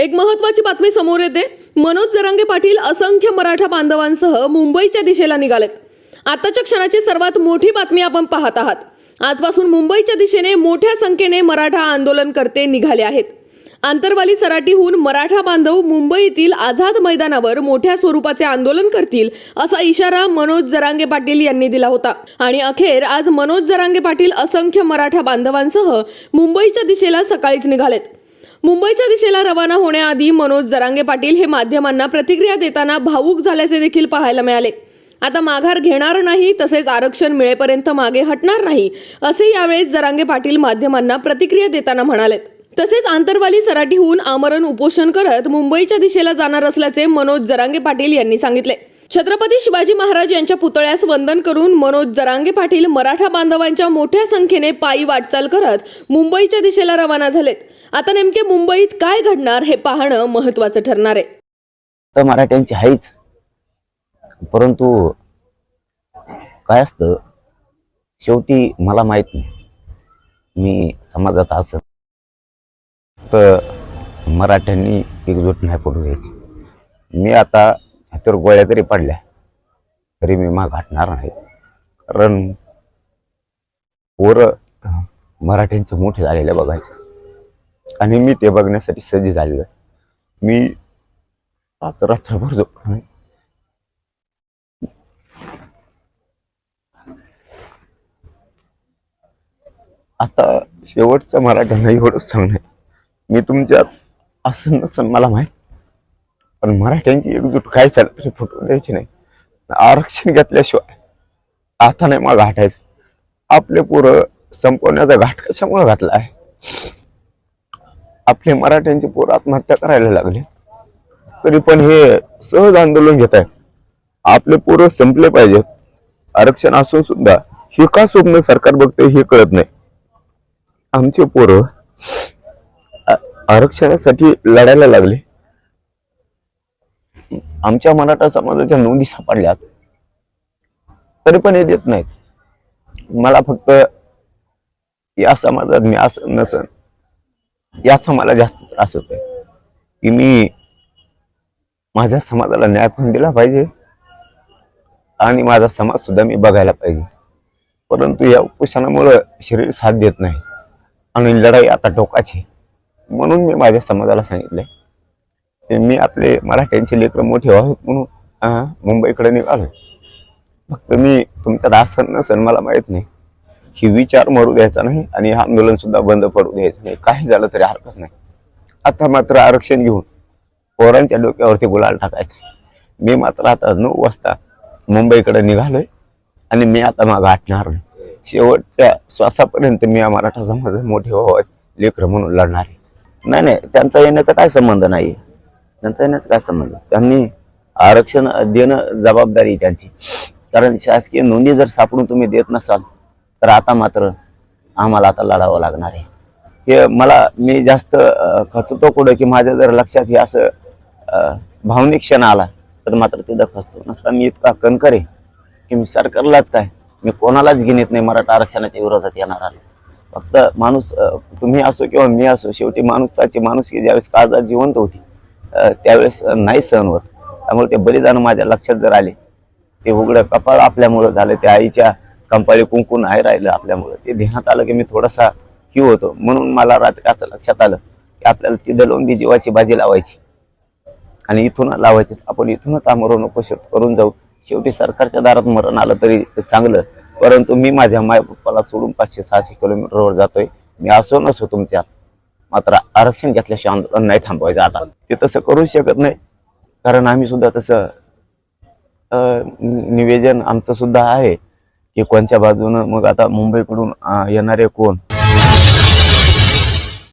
एक महत्वाची बातमी समोर येते. मनोज जरांगे पाटील असंख्य मराठा बांधवांसह मुंबईच्या दिशेला निघालेत. आताच्या क्षणाची सर्वात मोठी बातमी आपण पाहत आहात. आजपासून मुंबईच्या दिशेने मोठ्या संख्येने मराठा आंदोलनकर्ते निघाले आहेत. आंतरवाली सराटीहून मराठा बांधव मुंबईतील आझाद मैदानावर मोठ्या स्वरूपाचे आंदोलन करतील असा इशारा मनोज जरांगे पाटील यांनी दिला होता. आणि अखेर आज मनोज जरांगे पाटील असंख्य मराठा बांधवांसह मुंबईच्या दिशेला सकाळीच निघालेत. मुंबईच्या दिशेला रवाना होण्याआधी मनोज जरांगे पाटील हे माध्यमांना प्रतिक्रिया देताना भावूक झाल्याचे देखील पाहायला मिळाले. आता माघार घेणार नाही तसेच आरक्षण मिळेपर्यंत मागे हटणार नाही असे यावेळेस जरांगे पाटील माध्यमांना प्रतिक्रिया देताना म्हणालेत. तसेच आंतरवाली सराटीहून आमरण उपोषण करत मुंबईच्या दिशेला जाणार असल्याचे मनोज जरांगे पाटील यांनी सांगितले. छत्रपती शिवाजी महाराज यांच्या पुतळ्यास वंदन करून मनोज जरांगे पाटील मराठा बांधवांच्या मोठ्या संख्येने पायी वाटचाल करत मुंबईच्या दिशेला रवाना झालेत. आता नेमके मुंबईत काय घडणार हे पाहणं महत्वाचं ठरणार आहे. तर मराठ्यांची आहेच परंतु काय असतं शेवटी मला माहीत नाही. मी समाजात असत तर मराठ्यांनी एकजूट नाही पडू द्यायची. मी आता हातावर गोळ्या तरी पडल्या. तरी मी माग हटणार नाही. कारण पोरं मराठ्यांचे मोठे झालेले बघायचे. आणि मी ते बघण्यासाठी सज्ज झालेलो मी आता रात्रभर झोपलो नाही. आता शेवटच्या मराठ्यांना एवढंच सांगणं मी तुमच्यात असं नसन मला माहीत पण मराठ्यांची एकजूट काय झालं तरी फुटून द्यायची नाही. आरक्षण घेतल्याशिवाय आता नाही मला घाटायचं आपले पोरं संपवण्याचा घाट कशामुळे घातला आहे? आपले मराठ्यांचे पोरं आत्महत्या करायला लागले. तरी पण हे सहज आंदोलन घेत आहे आपले पोरं संपले पाहिजेत. आरक्षण असून सुद्धा हे का स्वप्न सरकार बघते हे कळत नाही. आमचे पोरं आरक्षणासाठी लढायला लागले. आमच्या मराठा समाजाच्या नोंदी सापडल्यात. तरी पण हे देत नाहीत. मला फक्त या समाजात मी असं नसन याचा मला जास्त त्रास होतोय. की मी माझ्या समाजाला न्याय पण दिला पाहिजे आणि माझा समाज सुद्धा मी बघायला पाहिजे. परंतु या उपोषणामुळं शरीर साथ देत नाही आणि लढाई आता टोकाची म्हणून मी माझ्या समाजाला सांगितलंय. मी आपले मराठ्यांचे लेकरं मोठे व्हावे म्हणून मुंबईकडे निघालो फक्त मी तुमच्यात आसन नसन मला माहीत नाही. ही विचार मरू द्यायचा नाही आणि हे आंदोलन सुद्धा बंद पडू द्यायचं नाही. काही झालं तरी हरकत नाही. आता मात्र आरक्षण घेऊन पोरांच्या डोक्यावरती गुलाल टाकायचा मी मात्र आता नऊ वाजता मुंबईकडे निघालोय आणि मी आता मागं आटणार नाही. शेवटच्या श्वासापर्यंत मी या मराठा समाज मोठे व्हावं लेकर म्हणून लढणार आहे. नाही नाही त्यांचा येण्याचा काय संबंध नाही त्यांचा येण्याचा काय संबंध त्यांनी आरक्षण देणं जबाबदारी त्यांची. कारण शासकीय नोंदी जर सापडून तुम्ही देत नसाल तर आता मात्र आम्हाला आता लढावं लागणार आहे. हे मला मी जास्त खचतो कुठं की माझ्या जर लक्षात हे असं भावनिक क्षण आला तर मात्र तिथं खचतो. नसता मी इतका कणकर आहे की मी सरकारलाच काय मी कोणालाच घेण्यात नाही मराठा आरक्षणाच्या विरोधात येणार आलो. फक्त माणूस तुम्ही असो किंवा मी असो शेवटी माणूसाची माणूस की ज्यावेळेस काळजात जिवंत होती त्यावेळेस नाही सहन होत. त्यामुळे ते बलिदान माझ्या लक्षात जर आले ते उघडं कपाळ आपल्यामुळं झालं त्या आईच्या कंपाळी कुंकू नाही राहिलं आपल्यामुळं ते ध्यानात आलं की मी थोडासा क्यू होतो. म्हणून मला रात्री असं लक्षात आलं की आपल्याला तिथं लोंबी जीवाची बाजी लावायची. आणि इथून लावायची. आपण इथूनच आमरण उपोषण करून जाऊ. शेवटी सरकारच्या दारात मरण आलं तरी ते चांगलं. परंतु मी माझ्या माय पप्पाला सोडून पाचशे सहाशे किलोमीटरवर जातोय. मी असो नसो तुमच्यात. मात्र आरक्षण घेतल्याशिवाय आंदोलन नाही थांबवायचं आता. ते तसं करूच शकत नाही. कारण आम्ही सुद्धा तसं निवेदन आमचं सुद्धा आहे की कोणत्या बाजूनं मग आता मुंबईकडून येणारे कोण